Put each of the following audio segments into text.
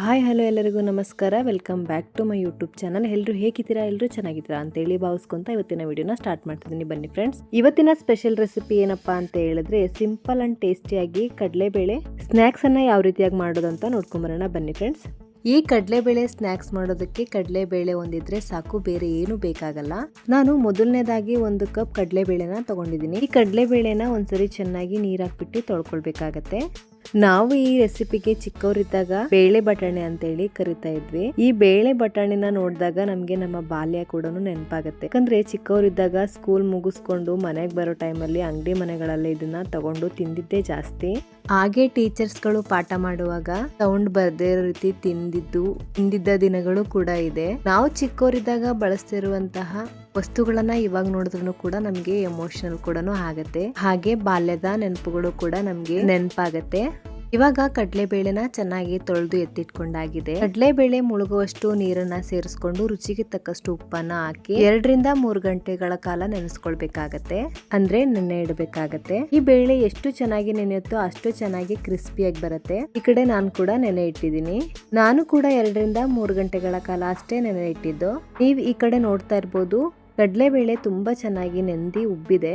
Hi, hello ಎಲ್ಲರಿಗೂ ನಮಸ್ಕಾರ. Welcome back to my YouTube channel ಎಲ್ಲರೂ ಹೇಗಿದ್ದೀರಾ? ಎಲ್ಲರೂ ಚೆನ್ನಾಗಿದ್ದೀರಾ ಅಂತೇಳಿ ಭಾವಿಸ್ಕೊಂತ ಇವತ್ತಿನ ವಿಡಿಯೋನ ಸ್ಟಾರ್ಟ್ ಮಾಡ್ತಿದ್ದೀನಿ. ಬನ್ನಿ ಫ್ರೆಂಡ್ಸ್ ಇವತ್ತಿನ ಸ್ಪೆಷಲ್ ರೆಸಿಪಿ ಏನಪ್ಪಾ ಅಂತ ಹೇಳಿದ್ರೆ ಸಿಂಪಲ್ ಅಂಡ್ ಟೇಸ್ಟಿಯಾಗಿ ಕಡಲೆಬೇಳೆ ಸ್ನ್ಯಾಕ್ಸನ್ನು ಯಾವ ರೀತಿಯಾಗಿ ಮಾಡೋದಂತ ನೋಡ್ಕೊಂಬರೋಣ. ಬನ್ನಿ ಫ್ರೆಂಡ್ಸ್ ಈ ಕಡಲೆಬೇಳೆ ಸ್ನ್ಯಾಕ್ಸ್ ಮಾಡೋದಕ್ಕೆ ಕಡಲೆಬೇಳೆ ಒಂದಿದ್ರೆ ಸಾಕು, ಬೇರೆ ಏನು ಬೇಕಾಗಲ್ಲ. ನಾನು ಮೊದಲನೇದಾಗಿ ಒಂದು ಕಪ್ ಕಡಲೆಬೇಳೆನ ತಗೊಂಡಿದ್ದೀನಿ. ಈ ಕಡಲೆಬೇಳೆನ ಒಂದ್ಸರಿ ಚೆನ್ನಾಗಿ ನೀರಾಕ್ಬಿಟ್ಟು ತೊಳ್ಕೊಳ್ಬೇಕಾಗತ್ತೆ. ನಾವು ಈ ರೆಸಿಪಿಗೆ ಚಿಕ್ಕವರಿದ್ದಾಗ ಬೇಳೆ ಬಟಾಣಿ ಅಂತೇಳಿ ಕರಿತಾ ಇದ್ವಿ. ಈ ಬೇಳೆ ಬಟಾಣಿನ ನೋಡಿದಾಗ ನಮಗೆ ನಮ್ಮ ಬಾಲ್ಯ ಕೂಡ ನೆನಪಾಗುತ್ತೆ. ಯಾಕಂದ್ರೆ ಚಿಕ್ಕವರಿದ್ದಾಗ ಸ್ಕೂಲ್ ಮುಗಿಸ್ಕೊಂಡು ಮನೆಗೆ ಬರೋ ಟೈಮಲ್ಲಿ ಅಂಗಡಿ ಮನೆಗಳಲ್ಲಿ ಇದನ್ನ ತಗೊಂಡು ತಿಂದಿದ್ದೇ ಜಾಸ್ತಿ. ಹಾಗೆ ಟೀಚರ್ಸ್ಗಳು ಪಾಠ ಮಾಡುವಾಗ ಸೌಂಡ್ ಬರ್ದೇ ರೀತಿ ತಿಂದಿದ್ದು, ತಿಂದಿದ್ದ ದಿನಗಳು ಕೂಡ ಇದೆ. ನಾವು ಚಿಕ್ಕವರಿದ್ದಾಗ ಬಳಸ್ತಿರುವಂತಹ ವಸ್ತುಗಳನ್ನ ಇವಾಗ ನೋಡಿದ್ರು ಕೂಡ ನಮ್ಗೆ ಎಮೋಷನಲ್ ಕೂಡ ಆಗತ್ತೆ. ಹಾಗೆ ಬಾಲ್ಯದ ನೆನಪುಗಳು ಕೂಡ ನಮ್ಗೆ ನೆನಪಾಗತ್ತೆ. ಇವಾಗ ಕಡಲೆಬೇಳೆನ ಚೆನ್ನಾಗಿ ತೊಳೆದು ಎತ್ತಿಟ್ಕೊಂಡಾಗಿದೆ. ಕಡಲೆಬೇಳೆ ಮುಳುಗುವಷ್ಟು ನೀರನ್ನ ಸೇರಿಸ್ಕೊಂಡು ರುಚಿಗೆ ತಕ್ಕಷ್ಟು ಉಪ್ಪನ್ನ ಹಾಕಿ ಎರಡರಿಂದ ಮೂರು ಗಂಟೆಗಳ ಕಾಲ ನೆನೆಸ್ಕೊಳ್ಬೇಕಾಗತ್ತೆ. ಅಂದ್ರೆ ನೆನೆ ಇಡಬೇಕಾಗತ್ತೆ. ಈ ಬೇಳೆ ಎಷ್ಟು ಚೆನ್ನಾಗಿ ನೆನೆಯುತ್ತೋ ಅಷ್ಟು ಚೆನ್ನಾಗಿ ಕ್ರಿಸ್ಪಿಯಾಗಿ ಬರುತ್ತೆ. ಈ ಕಡೆ ನಾನು ಕೂಡ ನೆನೆ ಇಟ್ಟಿದ್ದೀನಿ. ನಾನು ಕೂಡ ಎರಡರಿಂದ ಮೂರು ಗಂಟೆಗಳ ಕಾಲ ಅಷ್ಟೇ ನೆನೆ ಇಟ್ಟಿದ್ದು. ನೀವು ಈ ಕಡೆ ನೋಡ್ತಾ ಇರ್ಬೋದು. ಕಡಲೆಬೇಳೆ ತುಂಬ ಚೆನ್ನಾಗಿ ನೆಂದಿ ಉಬ್ಬಿದೆ.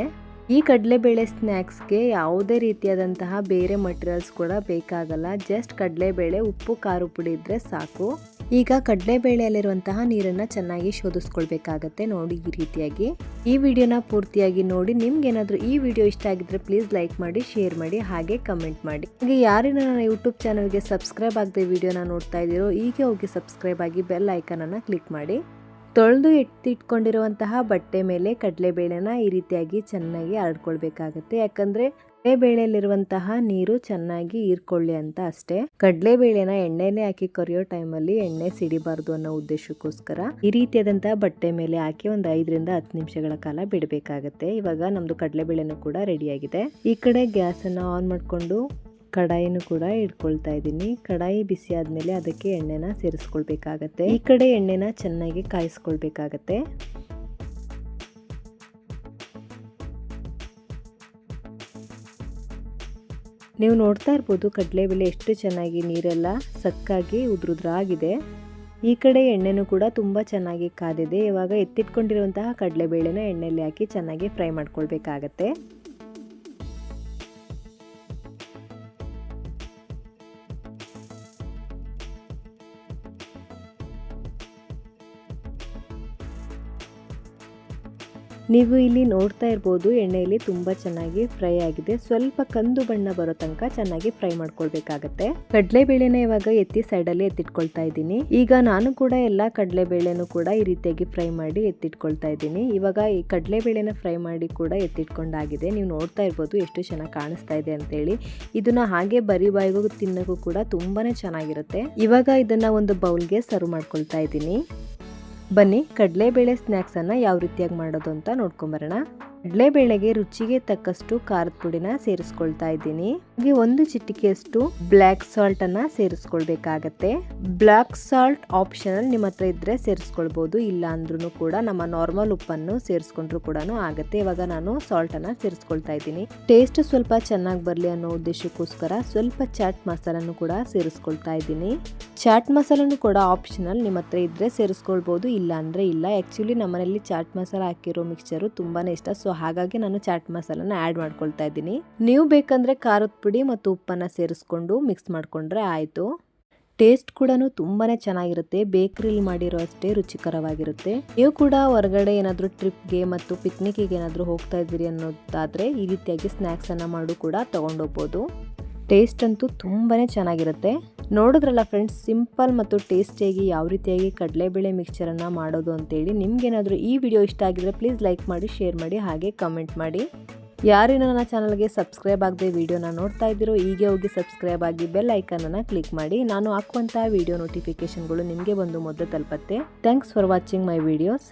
ಈ ಕಡಲೆಬೇಳೆ ಸ್ನ್ಯಾಕ್ಸ್ಗೆ ಯಾವುದೇ ರೀತಿಯಾದಂತಹ ಬೇರೆ ಮಟೀರಿಯಲ್ಸ್ ಕೂಡ ಬೇಕಾಗಲ್ಲ. ಜಸ್ಟ್ ಕಡಲೆಬೇಳೆ, ಉಪ್ಪು, ಖಾರ ಪುಡಿ ಇದ್ರೆ ಸಾಕು. ಈಗ ಕಡಲೆಬೇಳೆಯಲ್ಲಿರುವಂತಹ ನೀರನ್ನ ಚೆನ್ನಾಗಿ ಶೋಧಿಸ್ಕೊಳ್ಬೇಕಾಗತ್ತೆ. ನೋಡಿ ಈ ರೀತಿಯಾಗಿ. ಈ ವಿಡಿಯೋನ ಪೂರ್ತಿಯಾಗಿ ನೋಡಿ. ನಿಮ್ಗೇನಾದರೂ ಈ ವಿಡಿಯೋ ಇಷ್ಟ ಆಗಿದ್ರೆ ಪ್ಲೀಸ್ ಲೈಕ್ ಮಾಡಿ, ಶೇರ್ ಮಾಡಿ, ಹಾಗೆ ಕಮೆಂಟ್ ಮಾಡಿ. ಹಾಗೆ ಯಾರಿನ ನನ್ನ ಯೂಟ್ಯೂಬ್ ಚಾನಲ್ಗೆ ಸಬ್ಸ್ಕ್ರೈಬ್ ಆಗದೆ ವಿಡಿಯೋನ ನೋಡ್ತಾ ಇದ್ದೀರೋ ಈಗ ಹೋಗಿ ಸಬ್ಸ್ಕ್ರೈಬ್ ಆಗಿ ಬೆಲ್ ಐಕನನ್ನು ಕ್ಲಿಕ್ ಮಾಡಿ. ತೊಳೆದು ಎತ್ತಿಟ್ಕೊಂಡಿರುವಂತಹ ಬಟ್ಟೆ ಮೇಲೆ ಕಡಲೆಬೇಳೆನ ಈ ರೀತಿಯಾಗಿ ಚೆನ್ನಾಗಿ ಹರಡ್ಕೊಳ್ಬೇಕಾಗತ್ತೆ ಯಾಕಂದ್ರೆ ಕಡಲೆಬೇಳೆಯಲ್ಲಿರುವಂತಹ ನೀರು ಚೆನ್ನಾಗಿ ಹೀರ್ಕೊಳ್ಳಿ ಅಂತ ಅಷ್ಟೇ. ಕಡಲೆಬೇಳೆನ ಎಣ್ಣೆನೆ ಹಾಕಿ ಕರಿಯೋ ಟೈಮಲ್ಲಿ ಎಣ್ಣೆ ಸಿಡಿಬಾರ್ದು ಅನ್ನೋ ಉದ್ದೇಶಕ್ಕೋಸ್ಕರ ಈ ರೀತಿಯಾದಂತಹ ಬಟ್ಟೆ ಮೇಲೆ ಹಾಕಿ ಒಂದು ಐದರಿಂದ ಹತ್ತು ನಿಮಿಷಗಳ ಕಾಲ ಬಿಡಬೇಕಾಗತ್ತೆ. ಇವಾಗ ನಮ್ದು ಕಡಲೆಬೇಳೆನೂ ಕೂಡ ರೆಡಿಯಾಗಿದೆ ಈ ಕಡೆ ಗ್ಯಾಸ್ ಅನ್ನ ಆನ್ ಮಾಡ್ಕೊಂಡು ಕಡಾಯಿನೂ ಕೂಡ ಇಟ್ಕೊಳ್ತಾ ಇದ್ದೀನಿ. ಕಡಾಯಿ ಬಿಸಿ ಆದ್ಮೇಲೆ ಅದಕ್ಕೆ ಎಣ್ಣೆನ ಸೇರಿಸ್ಕೊಳ್ಬೇಕಾಗತ್ತೆ. ಈ ಕಡೆ ಎಣ್ಣೆನ ಚೆನ್ನಾಗಿ ಕಾಯಿಸ್ಕೊಳ್ಬೇಕಾಗತ್ತೆ. ನೀವು ನೋಡ್ತಾ ಇರ್ಬೋದು ಕಡಲೆಬೇಳೆ ಎಷ್ಟು ಚೆನ್ನಾಗಿ ನೀರೆಲ್ಲ ಸಕ್ಕಾಗಿ ಉದುರುದ್ರಾಗಿದೆ. ಈ ಕಡೆ ಎಣ್ಣೆನೂ ಕೂಡ ತುಂಬ ಚೆನ್ನಾಗಿ ಕಾದಿದೆ. ಇವಾಗ ಎತ್ತಿಟ್ಕೊಂಡಿರುವಂತಹ ಕಡಲೆಬೇಳೆನ ಎಣ್ಣೆಯಲ್ಲಿ ಹಾಕಿ ಚೆನ್ನಾಗಿ ಫ್ರೈ ಮಾಡ್ಕೊಳ್ಬೇಕಾಗತ್ತೆ. ನೀವು ಇಲ್ಲಿ ನೋಡ್ತಾ ಇರ್ಬೋದು, ಎಣ್ಣೆಯಲ್ಲಿ ತುಂಬ ಚೆನ್ನಾಗಿ ಫ್ರೈ ಆಗಿದೆ. ಸ್ವಲ್ಪ ಕಂದು ಬಣ್ಣ ಬರೋ ತನಕ ಚೆನ್ನಾಗಿ ಫ್ರೈ ಮಾಡ್ಕೊಳ್ಬೇಕಾಗತ್ತೆ. ಕಡಲೆಬೇಳೆನ ಇವಾಗ ಎತ್ತಿ ಸೈಡಲ್ಲಿ ಎತ್ತಿಟ್ಕೊಳ್ತಾ ಇದ್ದೀನಿ. ಈಗ ನಾನು ಕೂಡ ಎಲ್ಲ ಕಡಲೆಬೇಳೆನೂ ಕೂಡ ಈ ರೀತಿಯಾಗಿ ಫ್ರೈ ಮಾಡಿ ಎತ್ತಿಟ್ಕೊಳ್ತಾ ಇದ್ದೀನಿ. ಇವಾಗ ಈ ಕಡಲೆಬೇಳೆನ ಫ್ರೈ ಮಾಡಿ ಕೂಡ ಎತ್ತಿಟ್ಕೊಂಡಾಗಿದೆ. ನೀವು ನೋಡ್ತಾ ಇರ್ಬೋದು ಎಷ್ಟು ಚೆನ್ನಾಗಿ ಕಾಣಿಸ್ತಾ ಇದೆ ಅಂತೇಳಿ. ಇದನ್ನ ಹಾಗೆ ಬರಿ ಬಾಯಿಗೂ ತಿನ್ನೋಕ್ಕೂ ಕೂಡ ತುಂಬಾನೇ ಚೆನ್ನಾಗಿರುತ್ತೆ. ಇವಾಗ ಇದನ್ನ ಒಂದು ಬೌಲ್ಗೆ ಸರ್ವ್ ಮಾಡ್ಕೊಳ್ತಾ ಇದ್ದೀನಿ. ಬನ್ನಿ, ಕಡಲೆಬೇಳೆ ಸ್ನ್ಯಾಕ್ಸನ್ನು ಯಾವ ರೀತಿಯಾಗಿ ಮಾಡೋದು ಅಂತ ನೋಡ್ಕೊಂಬರೋಣ ಕಡಲೆಬೇಳೆಗೆ ರುಚಿಗೆ ತಕ್ಕಷ್ಟು ಖಾರದ ಪುಡಿನ ಸೇರಿಸ್ಕೊಳ್ತಾ ಇದ್ದೀನಿ. ಹಾಗೆ ಒಂದು ಚಿಟಿಕೆಯಷ್ಟು ಬ್ಲ್ಯಾಕ್ ಸಾಲ್ಟ್ ಅನ್ನ ಸೇರಿಸ್ಕೊಳ್ಬೇಕಾಗತ್ತೆ. ಬ್ಲ್ಯಾಕ್ ಸಾಲ್ಟ್ ಆಪ್ಷನಲ್ ನಿಮ್ಮ ಹತ್ರ ಇದ್ರೆ ಸೇರಿಸ್ಕೊಳ್ಬಹುದು ಇಲ್ಲ ಅಂದ್ರೂ ಕೂಡ ನಮ್ಮ ನಾರ್ಮಲ್ ಉಪ್ಪನ್ನು ಸೇರಿಸ್ಕೊಂಡ್ರು ಕೂಡ ಆಗತ್ತೆ. ಇವಾಗ ನಾನು ಸಾಲ್ಟ್ ಅನ್ನ ಸೇರಿಸ್ಕೊಳ್ತಾ ಇದ್ದೀನಿ. ಟೇಸ್ಟ್ ಸ್ವಲ್ಪ ಚೆನ್ನಾಗಿ ಬರಲಿ ಅನ್ನೋ ಉದ್ದೇಶಕ್ಕೋಸ್ಕರ ಸ್ವಲ್ಪ ಚಾಟ್ ಮಸಾಲನ್ನು ಕೂಡ ಸೇರಿಸ್ಕೊಳ್ತಾ ಇದ್ದೀನಿ. ಚಾಟ್ ಮಸಾಲನು ಕೂಡ ಆಪ್ಷನಲ್ ನಿಮ್ಮ ಹತ್ರ ಇದ್ರೆ ಸೇರಿಸ್ಕೊಳ್ಬಹುದು ಇಲ್ಲ ಅಂದ್ರೆ ಇಲ್ಲ. ಆಕ್ಚುಲಿ ನಮ್ಮನೇಲಿ ಚಾಟ್ ಮಸಾಲ ಹಾಕಿರೋ ಮಿಕ್ಸ್ಚರು ತುಂಬಾನೇ ಇಷ್ಟ. ಸೊ ಹಾಗಾಗಿ ನಾನು ಚಾಟ್ ಮಸಾಲನ ಆ್ಯಡ್ ಮಾಡ್ಕೊಳ್ತಾ ಇದ್ದೀನಿ. ನೀವು ಬೇಕಂದ್ರೆ ಖಾರದ ಪುಡಿ ಮತ್ತು ಉಪ್ಪನ್ನು ಸೇರಿಸ್ಕೊಂಡು ಮಿಕ್ಸ್ ಮಾಡಿಕೊಂಡ್ರೆ ಆಯಿತು. ಟೇಸ್ಟ್ ಕೂಡ ತುಂಬಾ ಚೆನ್ನಾಗಿರುತ್ತೆ. ಬೇಕ್ರಿಲಿ ಮಾಡಿರೋ ಅಷ್ಟೇ ರುಚಿಕರವಾಗಿರುತ್ತೆ. ನೀವು ಕೂಡ ಹೊರಗಡೆ ಏನಾದರೂ ಟ್ರಿಪ್ಗೆ ಮತ್ತು ಪಿಕ್ನಿಕ್ಗೆ ಏನಾದರೂ ಹೋಗ್ತಾ ಇದ್ದೀರಿ ಅನ್ನೋದಾದರೆ ಈ ರೀತಿಯಾಗಿ ಸ್ನ್ಯಾಕ್ಸನ್ನು ಮಾಡು ಕೂಡ ತೊಗೊಂಡೋಗ್ಬೋದು. ಟೇಸ್ಟ್ ಅಂತೂ ತುಂಬಾ ಚೆನ್ನಾಗಿರುತ್ತೆ. ನೋಡಿದ್ರಲ್ಲ ಫ್ರೆಂಡ್ಸ್ ಸಿಂಪಲ್ ಮತ್ತು ಟೇಸ್ಟಿಯಾಗಿ ಯಾವ ರೀತಿಯಾಗಿ ಕಡಲೆಬೇಳೆ ಮಿಕ್ಸ್ಚರನ್ನು ಮಾಡೋದು ಅಂತೇಳಿ ನಿಮ್ಗೇನಾದರೂ ಈ ವಿಡಿಯೋ ಇಷ್ಟ ಆಗಿದ್ರೆ ಪ್ಲೀಸ್ ಲೈಕ್ ಮಾಡಿ ಶೇರ್ ಮಾಡಿ, ಹಾಗೆ ಕಮೆಂಟ್ ಮಾಡಿ. ಯಾರೇನೋ ನನ್ನ ಚಾನಲ್ಗೆ ಸಬ್ಸ್ಕ್ರೈಬ್ ಆಗದೆ ವೀಡಿಯೋನ ನೋಡ್ತಾ ಇದ್ದೀರೋ, ಹೀಗೆ ಹೋಗಿ ಸಬ್ಸ್ಕ್ರೈಬ್ ಆಗಿ ಬೆಲ್ ಐಕನನ್ನು ಕ್ಲಿಕ್ ಮಾಡಿ. ನಾನು ಹಾಕುವಂತಹ ವಿಡಿಯೋ ನೋಟಿಫಿಕೇಷನ್ಗಳು ನಿಮಗೆ ಬಂದು ಮೊದಲು ತಲುಪತ್ತೆ. Thanks for watching my videos